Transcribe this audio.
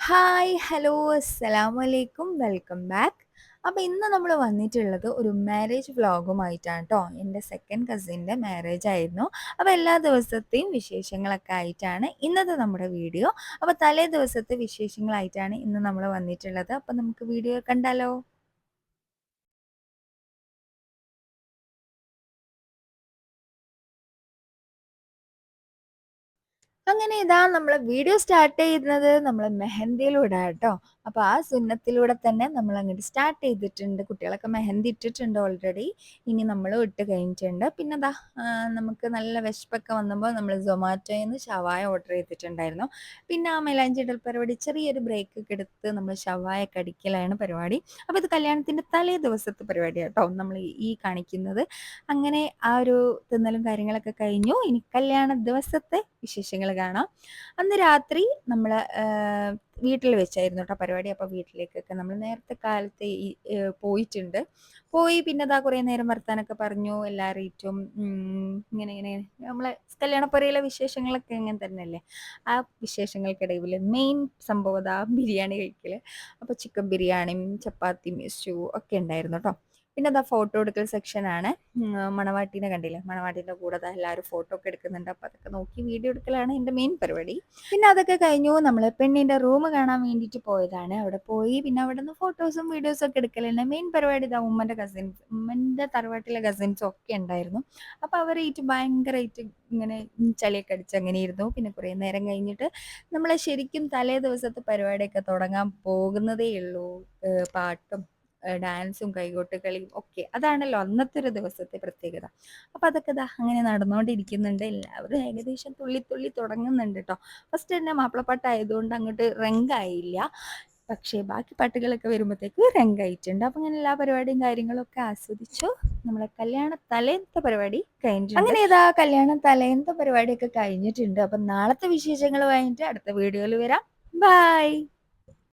Hi hello അസ്സലാമു അലൈക്കും welcome back അപ്പോൾ ഇന്ന് നമ്മൾ വന്നിട്ടുള്ളത് ഒരു മാരേജ് വ്ളോഗുമായിട്ടാണ് കേട്ടോ എന്റെ സെക്കൻഡ് കസിന്റെ മാരേജ് ആയിരുന്നു. അപ്പോൾ എല്ലാ ദിവസത്തെയും വിശേഷങ്ങളൊക്കെ ആയിട്ടാണ് ഇന്നത്തെ നമ്മുടെ വീഡിയോ അപ്പോൾ തലേ ദിവസത്തെ വിശേഷങ്ങളായിട്ടാണ് ഇന്ന് നമ്മൾ വന്നിട്ടുള്ളത്. അപ്പോൾ നമുക്ക് വീഡിയോ കണ്ടാലോ? അങ്ങനെ ഇതാ നമ്മളെ വീഡിയോ സ്റ്റാർട്ട് ചെയ്യുന്നത് നമ്മൾ മെഹന്തിയിലൂടെ കേട്ടോ അപ്പോൾ ആ സുന്നത്തിലൂടെ തന്നെ നമ്മൾ അങ്ങോട്ട് സ്റ്റാർട്ട് ചെയ്തിട്ടുണ്ട്. കുട്ടികളൊക്കെ മെഹന്തി ഇട്ടിട്ടുണ്ട് ഓൾറെഡി ഇനി നമ്മൾ ഇട്ട് കഴിഞ്ഞിട്ടുണ്ട്. പിന്നെ അതാ നമുക്ക് നല്ല വിശപ്പൊക്കെ വന്നപ്പോൾ നമ്മൾ സൊമാറ്റോയിൽ നിന്ന് ഷവായ ഓർഡർ ചെയ്തിട്ടുണ്ടായിരുന്നു. പിന്നെ ആ മെലാഞ്ചിടൽ പരിപാടി ചെറിയൊരു ബ്രേക്ക് ഒക്കെ എടുത്ത് നമ്മൾ ഷവായ കടിക്കലാണ് പരിപാടി. അപ്പോൾ ഇത് കല്യാണത്തിന്റെ തലേ ദിവസത്തെ പരിപാടി കേട്ടോ നമ്മൾ ഈ കാണിക്കുന്നത്. അങ്ങനെ ആ ഒരു തിന്നലും കാര്യങ്ങളൊക്കെ കഴിഞ്ഞു. ഇനി കല്യാണ ദിവസത്തെ വിശേഷങ്ങൾ കാണാം. അന്ന് രാത്രി നമ്മൾ വീട്ടിൽ വെച്ചായിരുന്നു കേട്ടോ പരിപാടി. അപ്പോൾ വീട്ടിലേക്കൊക്കെ നമ്മൾ നേരത്തെ കാലത്ത് പോയിട്ടുണ്ട്. പോയി പിന്നെ അതാ കുറേ നേരം വർത്താനൊക്കെ പറഞ്ഞു. എല്ലാവരും ഇങ്ങനെ ഇങ്ങനെ നമ്മളെ കല്യാണപ്പുരയിലെ വിശേഷങ്ങളൊക്കെ ഇങ്ങനെ തന്നെയല്ലേ? ആ വിശേഷങ്ങൾക്കിടയിൽ മെയിൻ സംഭവം അതാ ബിരിയാണി കഴിക്കൽ അപ്പോൾ ചിക്കൻ ബിരിയാണിയും ചപ്പാത്തിയും സ്റ്റൂ ഒക്കെ ഉണ്ടായിരുന്നു കേട്ടോ പിന്നെ അതാ ഫോട്ടോ എടുക്കൽ സെക്ഷനാണ് മണവാട്ടീനെ കണ്ടില്ലേ? മണവാട്ടീന്റെ കൂടെ അതാ എല്ലാവരും ഫോട്ടോ ഒക്കെ എടുക്കുന്നുണ്ട്. അപ്പോൾ അതൊക്കെ നോക്കി വീഡിയോ എടുക്കലാണ് എന്റെ മെയിൻ പരിപാടി. പിന്നെ അതൊക്കെ കഴിഞ്ഞു. നമ്മൾ പെണ്ണിന്റെ റൂം കാണാൻ വേണ്ടിയിട്ട് പോയതാണ്. അവിടെ പോയി. പിന്നെ അവിടെ നിന്ന് ഫോട്ടോസും വീഡിയോസും ഒക്കെ എടുക്കലുണ്ട് മെയിൻ പരിപാടി ഇതാ ഉമ്മന്റെ കസിൻസ് ഉമ്മന്റെ തറവാട്ടിലെ കസിൻസും ഒക്കെ ഉണ്ടായിരുന്നു. അപ്പോൾ അവരായിട്ട് ഭയങ്കരമായിട്ട് ഇങ്ങനെ ചളിയൊക്കെ അടിച്ച് അങ്ങനെ ഇരുന്നു. പിന്നെ കുറേ നേരം കഴിഞ്ഞിട്ട് നമ്മളെ ശരിക്കും തലേ ദിവസത്തെ പരിപാടിയൊക്കെ തുടങ്ങാൻ പോകുന്നതേ ഉള്ളൂ. പാട്ടും ഡാൻസും കൈകൊട്ടുകളിയും ഒക്കെ. അതാണല്ലോ അന്നത്തെ ഒരു ദിവസത്തെ പ്രത്യേകത. അപ്പം അതൊക്കെ ദാ അങ്ങനെ നടന്നുകൊണ്ടിരിക്കുന്നുണ്ട് എല്ലാവരും ഏകദേശം തുള്ളി തുള്ളി തുടങ്ങുന്നുണ്ട് കേട്ടോ ഫസ്റ്റ് തന്നെ മാപ്പിളപ്പാട്ടായതുകൊണ്ട് അങ്ങോട്ട് റെങ്കായില്ല പക്ഷേ ബാക്കി പാട്ടുകളൊക്കെ വരുമ്പോഴത്തേക്ക് രംഗായിട്ടുണ്ട്. അപ്പം അങ്ങനെ എല്ലാ പരിപാടിയും കാര്യങ്ങളൊക്കെ ആസ്വദിച്ചു. നമ്മളെ കല്യാണ തലേന്നത്തെ പരിപാടി കഴിഞ്ഞിട്ടുണ്ട്. അങ്ങനെ ഇതാ കല്യാണ തലേന്നത്തെ പരിപാടിയൊക്കെ കഴിഞ്ഞിട്ടുണ്ട്. അപ്പം നാളത്തെ വിശേഷങ്ങൾ കഴിഞ്ഞിട്ട് അടുത്ത വീഡിയോയിൽ വരാം. ബൈ.